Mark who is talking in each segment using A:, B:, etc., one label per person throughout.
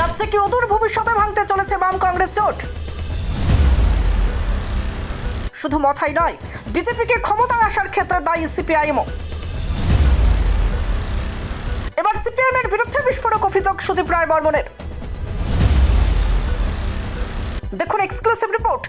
A: রাজ্যে কি অদূর ভবিষ্যতে ভাঙতে চলেছে বাম কংগ্রেস জোট? শুধু মাথায় নয়, বিজেপিকে ক্ষমতায় আসার ক্ষেত্রে দায়ী সিপিআইএমও। এবার সিপিআইএম এর বিরুদ্ধে বিস্ফোরক অভিযোগ সুদীপ রায় বর্মনের। দেখুন এক্সক্লুসিভ রিপোর্ট।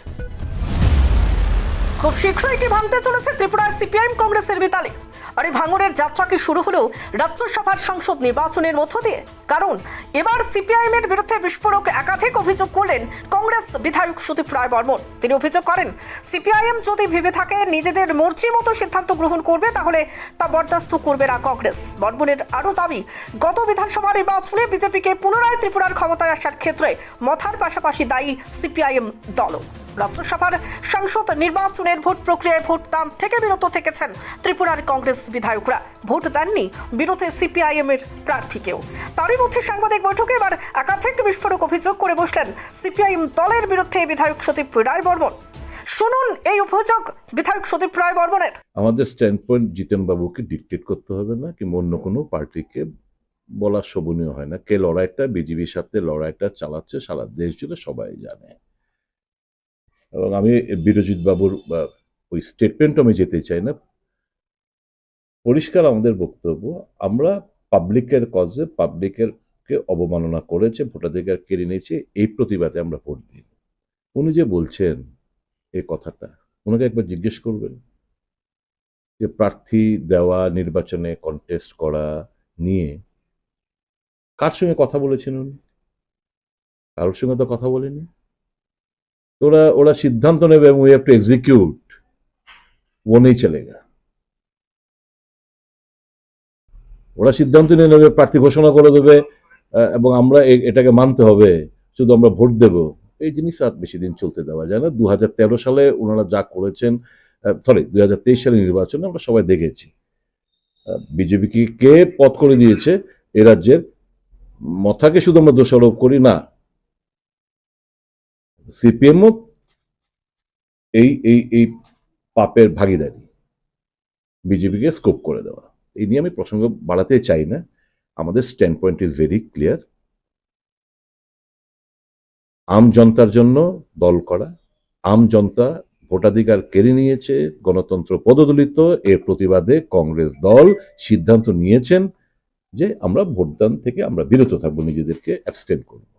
A: খুব শীঘ্রই কি ভাঙতে চলেছে ত্রিপুরার সিপিআইএম কংগ্রেসের বিতালে। আর এই ভাঙনের যাত্রা কি শুরু হলো রাজ্যসভার সংসদ নির্বাচনের মধ্য দিয়ে? কারণ এবার সিপিআইএম এর বিরুদ্ধে বিস্ফোরক একাধিক অভিযোগ করলেন কংগ্রেস বিধায়ক সুদীপ রায় বর্মন। তিনি অভিযোগ করেন, সিপিআইএম যদি ভেবে থাকে নিজেদের মর্জি মতো সিদ্ধান্ত গ্রহণ করবে, তাহলে তা বরদাস্ত করবে না কংগ্রেস। বর্মনের আরও দাবি, গত বিধানসভা নির্বাচনে বিজেপিকে পুনরায় ত্রিপুরার ক্ষমতায় আসার ক্ষেত্রে মথার পাশাপাশি দায়ী সিপিআইএম দলও। রাজ্যসভার সংসদ নির্বাচনের ভোট প্রক্রিয়ায় ভোট ভোটদান থেকে বিরত থেকেছেন ত্রিপুরার কংগ্রেস বিধায়করা। ভোট দেননি বিরোধে সিপিআইএম এর প্রার্থীকেও। তারই মধ্যে সাংবাদিক বৈঠকে এবার একাধিক বিস্ফোরক অভিযোগ করে বসলেন সিপিআইএম দলের বিরুদ্ধে বিধায়ক সতীপ রায় বর্মন শুনুন এই অভিযোগ বিধায়ক সতীপ রায় বর্মনের
B: আমাদের স্ট্যান্ড পয়েন্ট জিতেন বাবুকে ডিকটেট করতে হবে না, কিংবা অন্য কোনো পার্টিকে বলা শোভনীয় হয় না। কে লড়াইটা, বিজেপির সাথে লড়াইটা চালাচ্ছে, সারা দেশ জুড়ে সবাই জানে। এবং আমি বিরজিৎ বাবুর ওই স্টেটমেন্ট আমি যেতে চাই না। পরিষ্কার আমাদের বক্তব্য, আমরা পাবলিকের কজে পাবলিকের কে অবমাননা করেছে, ভোটাধিকার কেড়ে নিয়েছে, এই প্রতিবাদে আমরা ভোট দিই। উনি যে বলছেন এই কথাটা, ওনাকে একবার জিজ্ঞেস করবেন যে প্রার্থী দেওয়া, নির্বাচনে কন্টেস্ট করা নিয়ে কার সঙ্গে কথা বলেছেন উনি? কারোর সঙ্গে তো কথা বলেনি? ওরা ওরা সিদ্ধান্ত নেবে এবং উই হ্যাভ টু এক্সিকিউট ওনেই চলে গা ওরা সিদ্ধান্ত নিয়ে নেবে, প্রার্থী ঘোষণা করে দেবে এবং আমরা এটাকে মানতে হবে, শুধু আমরা ভোট দেব। এই জিনিস আর বেশি দিন চলতে দেওয়া যায় না। দু হাজার তেরো সালে ওনারা যা করেছেন সরি দুই হাজার তেইশ সালে নির্বাচনে আমরা সবাই দেখেছি। বিজেপিকে কে পথ করে দিয়েছে, এ রাজ্যের মথাকে শুধু আমরা দোষারোপ করি না সিপিএমও এই এই এই পাপের ভাগিদারি বিজেপিকে স্কোপ করে দেওয়া। এই নিয়ে আমি প্রসঙ্গ বাড়াতে চাই না। আমাদের stand point is very clear আম জনতার জন্য দল করা। আম জনতা ভোটাধিকার কেড়ে নিয়েছে। গণতন্ত্র পদদলিত। এর প্রতিবাদে কংগ্রেস দল সিদ্ধান্ত নিয়েছেন যে আমরা ভোটদান থেকে আমরা বিরত থাকব নিজেদেরকে অ্যাবস্টেন করব।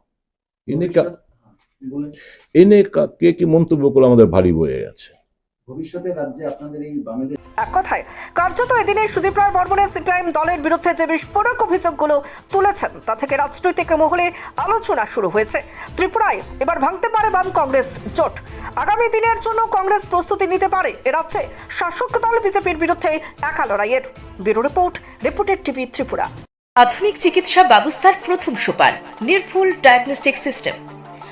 B: এ নিয়ে কা- কা- কে কি মন্তব্য করে আমাদের ভারী বয়ে গেছে
C: ভবিষ্যতে রাজ্যে আপনাদের এই বামেদের
A: এক কথায় কার্যত এদিনে সুদীপ রায় বর্মনের সিপিআইএম দলের বিরুদ্ধে যে বিস্ফোরক অভিযোগগুলো তুলেছেন তা থেকে রাজনৈতিক মহলে আলোচনা শুরু হয়েছে। ত্রিপুরায় এবার ভাঙতে পারে বাম কংগ্রেস জোট। আগামী দিনের জন্য কংগ্রেস প্রস্তুতি নিতে পারে এ রাজ্যে শাসক দল বিজেপির বিরুদ্ধে একা লড়াইয়ের। Bureau report reported TV Tripura.
D: আধুনিক চিকিৎসা ব্যবস্থার প্রথম সোপান নির্ভুল ডায়াগনস্টিক সিস্টেম।